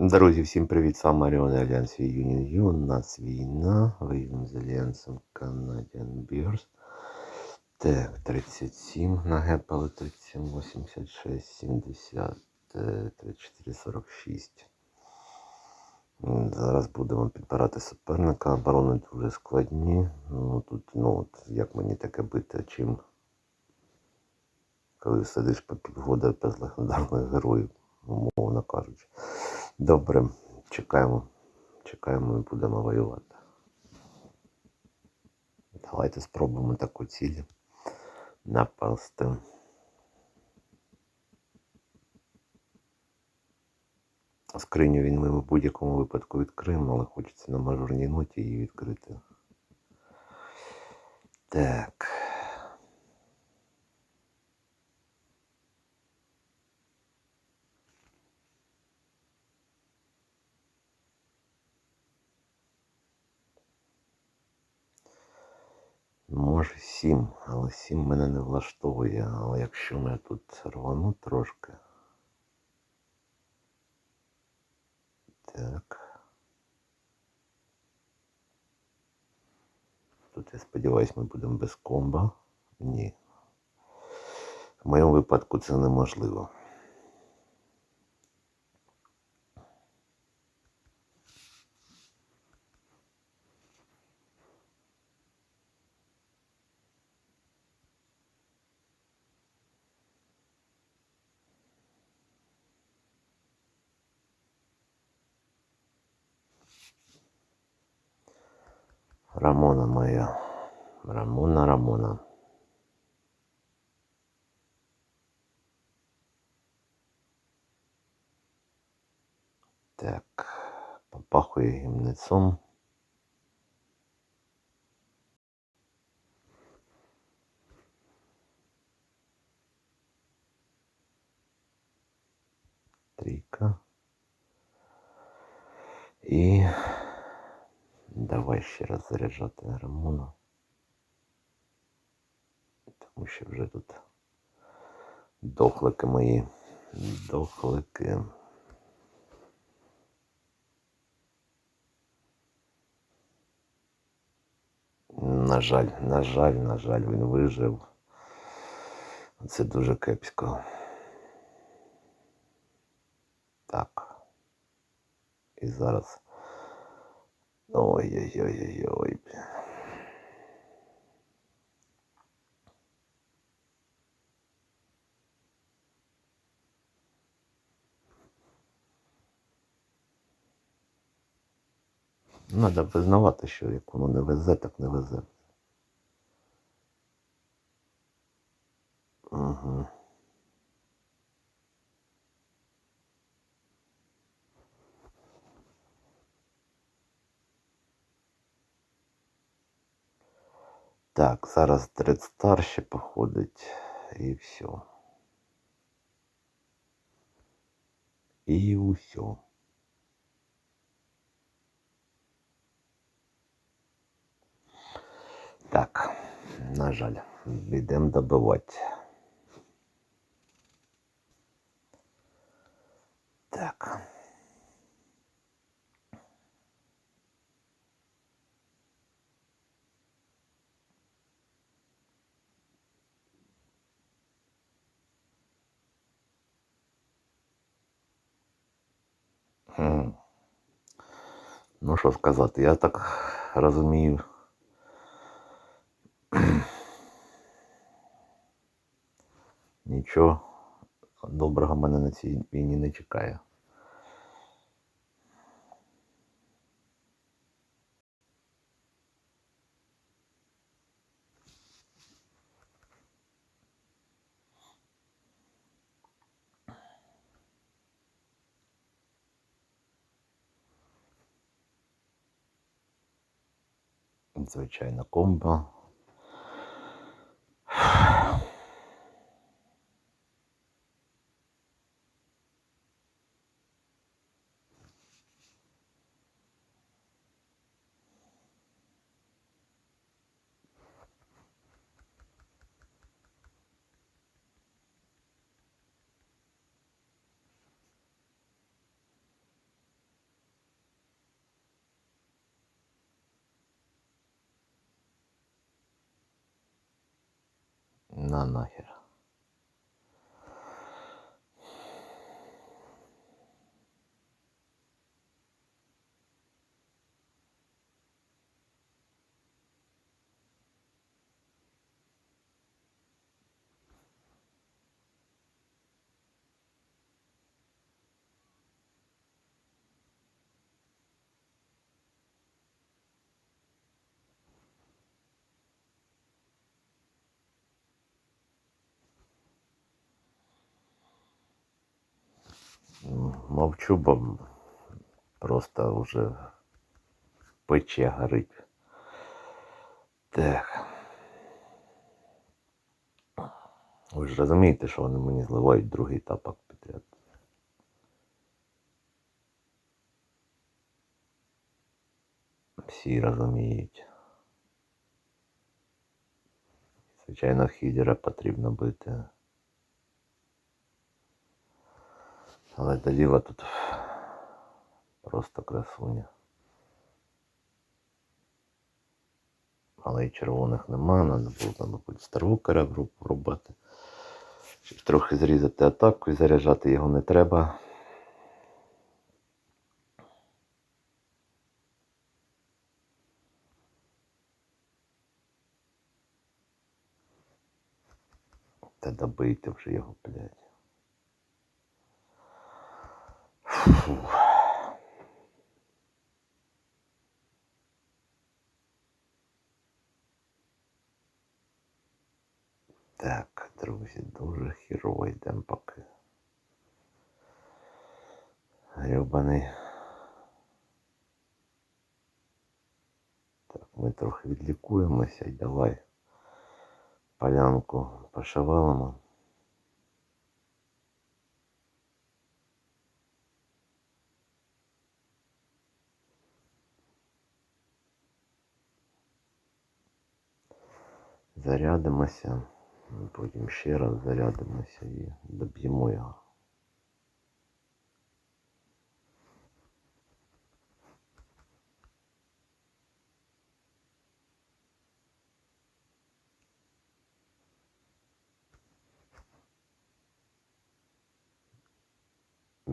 Друзі, всім привіт! Сам Маріон Альянс Union. У нас війна. Воюємо з Альянсом Canadian Bears. Так, 37 нагепали 37, 86, 70, е, 34, 46. Зараз будемо підбирати суперника. Оборони дуже складні. Ну, тут, ну, от, як мені таке бити, чим коли сидиш по півгода без легендарних героїв, умовно кажучи. Добре, чекаємо. Чекаємо і будемо воювати. Давайте спробуємо таку ціль напасти. Скриню він ми в будь-якому випадку відкриємо, але хочеться на мажорній ноті її відкрити. Так. Може сім, але сім мене не влаштовує. Але якщо ми тут рвану трошки. Так. Тут я сподіваюся, ми будемо без комба. Ні. В моєму випадку це неможливо. Рамона моя. Рамона, Рамона. Так, попахує гімнецом. Трійка. І давай ще раз заряджати Рамону. Тому що вже тут дохлики мої. Дохлики. На жаль, на жаль, на жаль, він вижив. Це дуже кепсько. Так. І зараз. Ой-ой-ой-ой-ой. Надо визнавати, що як воно не везе, так не везе. Угу. Так, зараз Дред Стар ще походить і все. І усе. Так, на жаль, йдемо добивати. Що сказати, я так розумію. Нічого доброго мене на цій війні не чекає. Звичайно, комбо. 7減ら Мовчу, бо просто вже в печі горить. Так. Ви ж розумієте, що вони мені зливають другий тапок підряд. Всі розуміють. Звичайно, хідера потрібно бити. Але Даліва тут просто красуня. Але і червоних нема, треба було, мабуть, старвукера врубати. Щоб трохи зрізати атаку і заряджати його не треба. Та добийте вже його, блядь. Так, друзі, дуже хірово йдемо поки. Гребаний. Так, ми трохи відлікуємося і давай полянку пошивалимо. Зарядимося, потім ще раз зарядимося і доб'ємо його.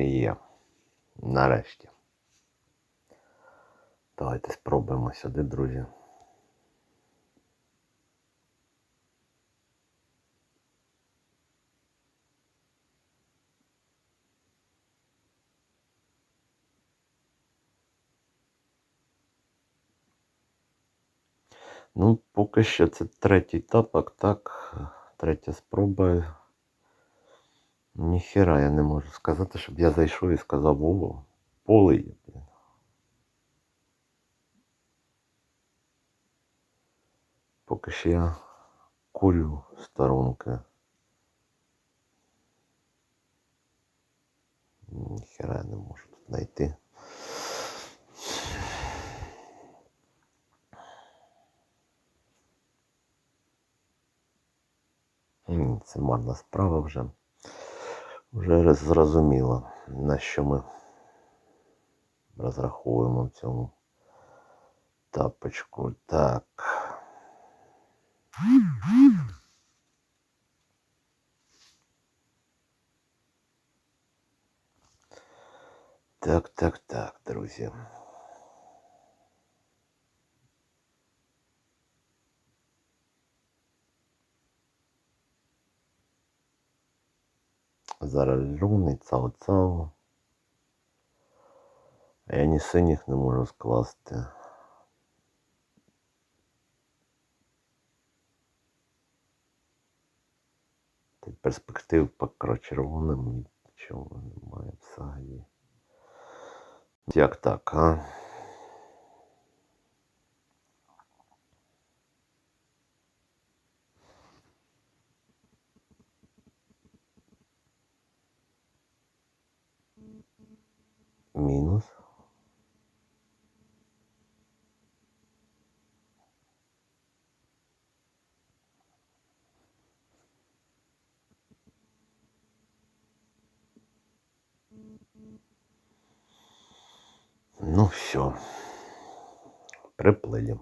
Є. Нарешті. Давайте спробуємо сюди, друзі. Ну, поки що це третій тапок, так. Третя спроба. Ніхера я не можу сказати, щоб я зайшов і сказав, о, поле є. блін». Поки що я курю сторонки. Ніхера я не можу тут знайти. Це марна справа вже. Вже зрозуміло, на що ми розраховуємо в цьому тапочку. Так. Так, так, так, друзі. Зараз жовний, цау-цау. А я ні синіх не можу скласти. Перспектив по червоним нічого немає взагалі. Як так, а? Мінус. Ну все. Приплыли.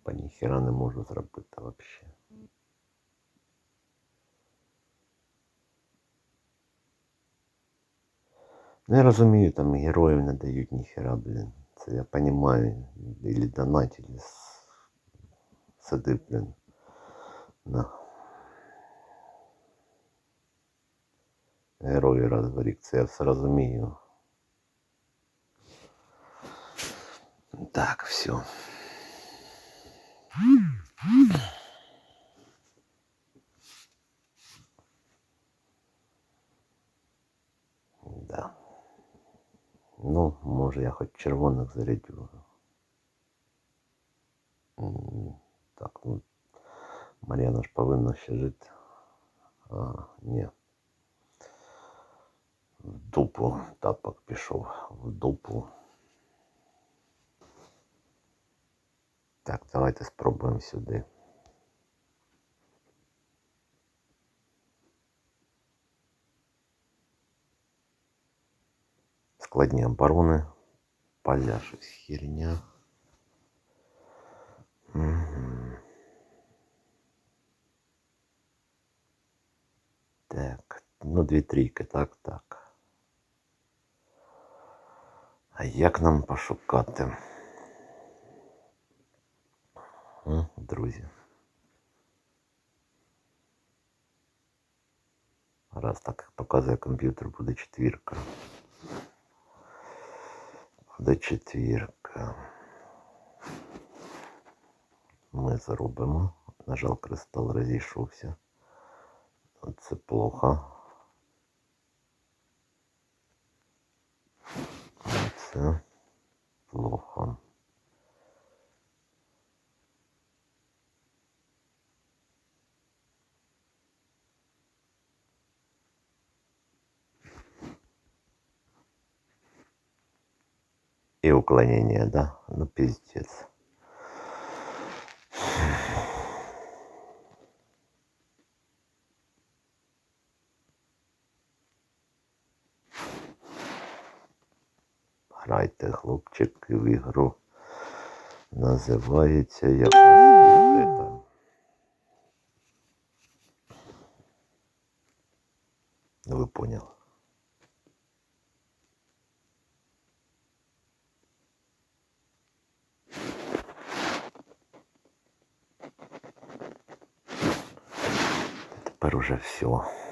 тупо ніхіра не можу зробити взагалі. Я розумію, там героїв не дають ніхера, блін. Це я розумію. Ілі донать, ілі с- сиди, блін. На. Герої раз в рік, це я все розумію. Так, все. хоч червоних зарядю. М, Так, ну. Мар'яна ж повинна ще жити. А, ні. В дупу тапок пішов. В дупу. Так, давайте спробуємо сюди. Складні оборони. Поля щось херня. Мгм. Так, ну дві трійки, так, так. А як нам пошукати? Друзі. Раз так як показує комп'ютер, буде четвірка. Буде четвірка. Ми заробимо. На жаль, кристал розійшовся. Це плохо. Це плохо. И уклонение, да? Ну, пиздец. Грайте, хлопчики, в ігру. Називається як вас? Ну, ви поняли. Уже все.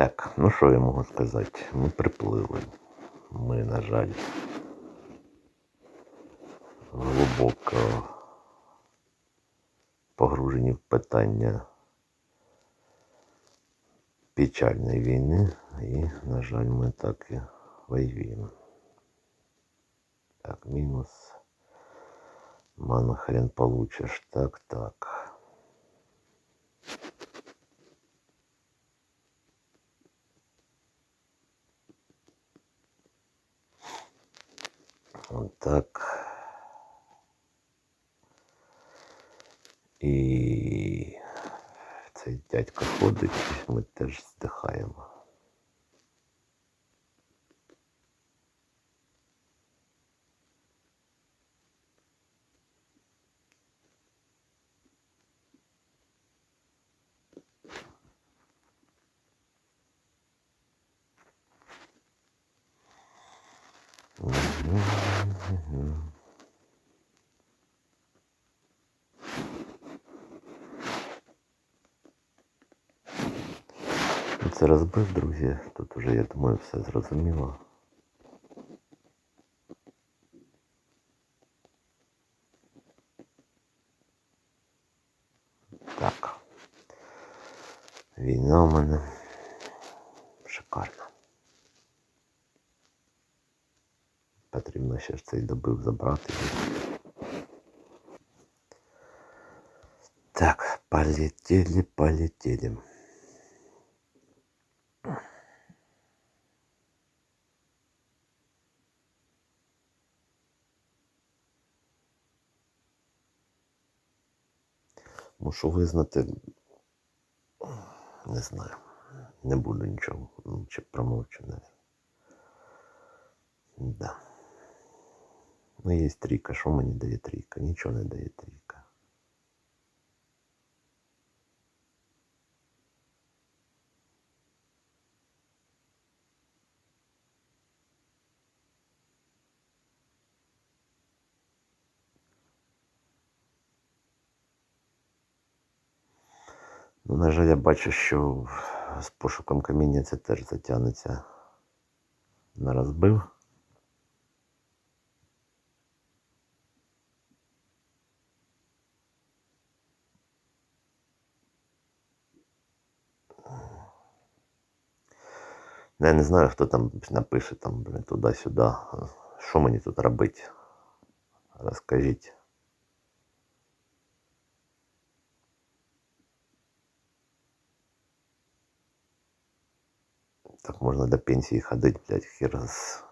Так, ну що я можу сказати? Ми приплили. Ми, на жаль, глибоко погружені в питання печальної війни. І, на жаль, ми так і воюємо. Так, мінус. Мана хрен получиш. Так, так. Вот так. І цей дядько ходить, ми теж здихаємо. все зрозуміло. Так. Війна у мене шикарна. Потрібно ще ж цей добив забрати. Полетели, полетели. Мушу визнати, не знаю, не буду нічого, чи промовчу навіть. Да. Ну, є трійка, що мені дає трійка? Нічого не дає трійка. Ну, на жаль, я бачу, що з пошуком каміння це теж затягнеться на розбив. Ну, Я не знаю, хто там напише там, блин, туди-сюди. Що мені тут робити? Розкажіть. Так можна до пенсії ходити, блядь, хер раз.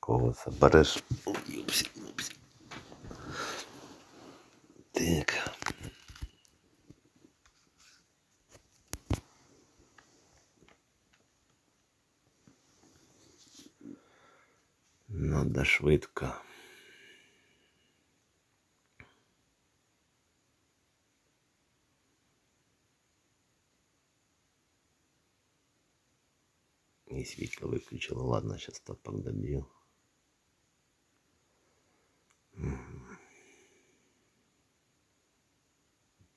Кого забереш? Юпсі, юпсі. Так. Надо швидко. І світло виключило. Ладно, сейчас топок доб'ю. Мгм.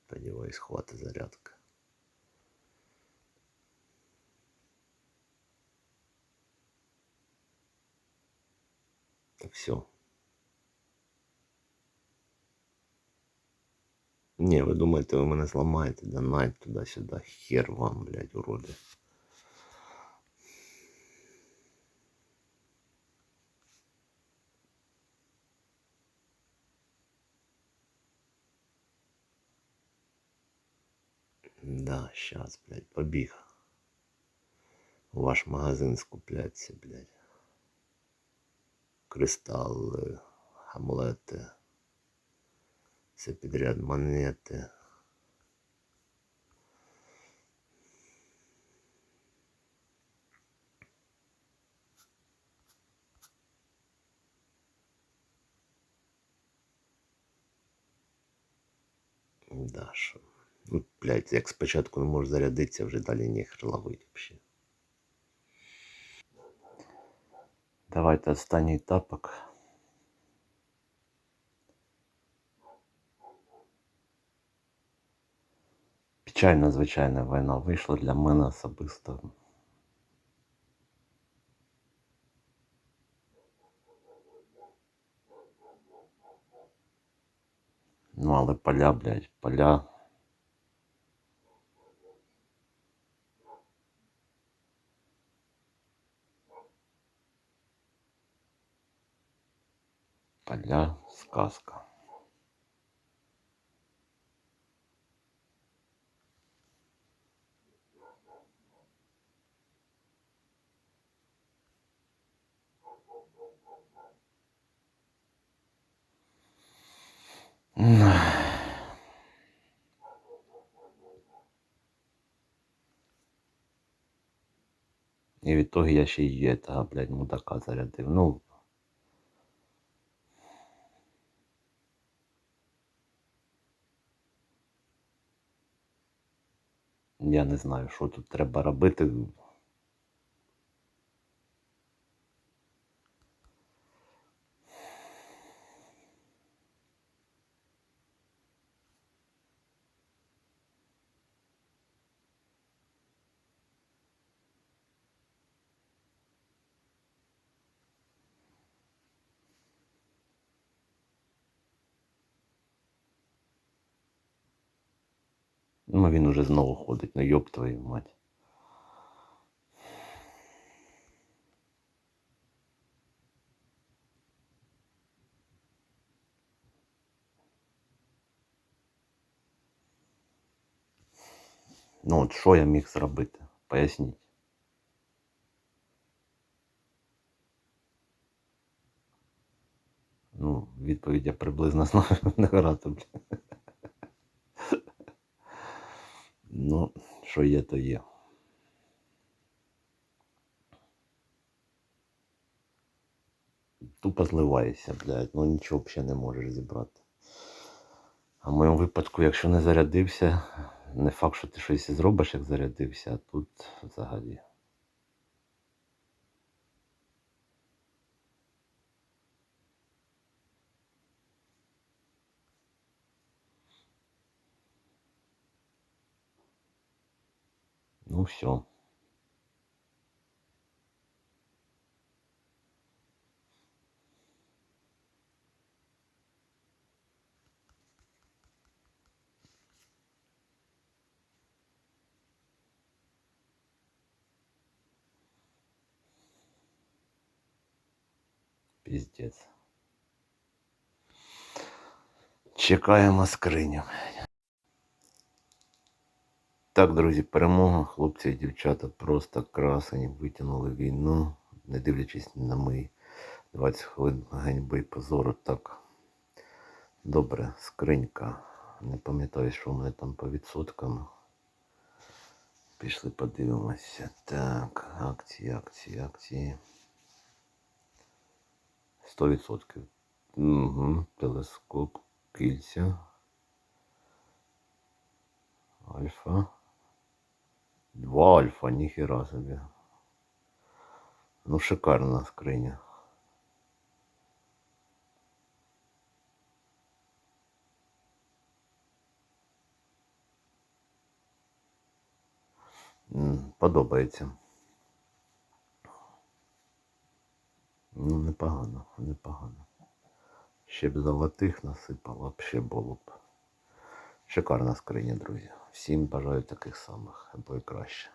Сподіваюсь, хватить зарядка. Так все. Ні, ви думаєте, ви мене зламаєте, донать туди-сюди. Хер вам, блядь, уроди. Да, щас, блядь, побіг. У ваш магазин скупляться, блядь. Кристалли, амулети. Все підряд монети. Да, що. Ну, блядь, як спочатку не можеш зарядитися, вже далі ніхер ловить взагалі. Давайте останній тапок. Печальна, звичайна війна вийшла для мене особисто. Ну, але поля, блядь, поля. Поля, сказка. І в итоге я ще й этого, блядь, мудака зарядив. Ну, я не знаю, що тут треба робити. Ну він уже знову ходить, ну йоб твою мать. Ну от що я міг зробити? Поясніть. Ну, відповідь я приблизно знаю не грати, блядь. Ну, що є, то є. Тупо зливаєшся, блядь, ну нічого взагалі не можеш зібрати. А в моєму випадку, якщо не зарядився, не факт, що ти щось зробиш, як зарядився, а тут взагалі. Ну все. Піздець. Чекаємо скриню. Так, друзі, перемога. Хлопці і дівчата просто красені, витягнули війну, не дивлячись на мої 20 хвилин ганьби і позору. Так. Добре, скринька. Не пам'ятаю, що в мене там по відсоткам. Пішли подивимося. Так, акції, акції, акції. 100%. Угу. Телескоп, кільця. Альфа. Два альфа, ніхіра собі. Ну, шикарна скриня. Подобається. Ну, непогано, непогано. Ще б золотих насипало, ще було б. Шикарна скриня, друзі. Всім бажаю таких самих, або і краще.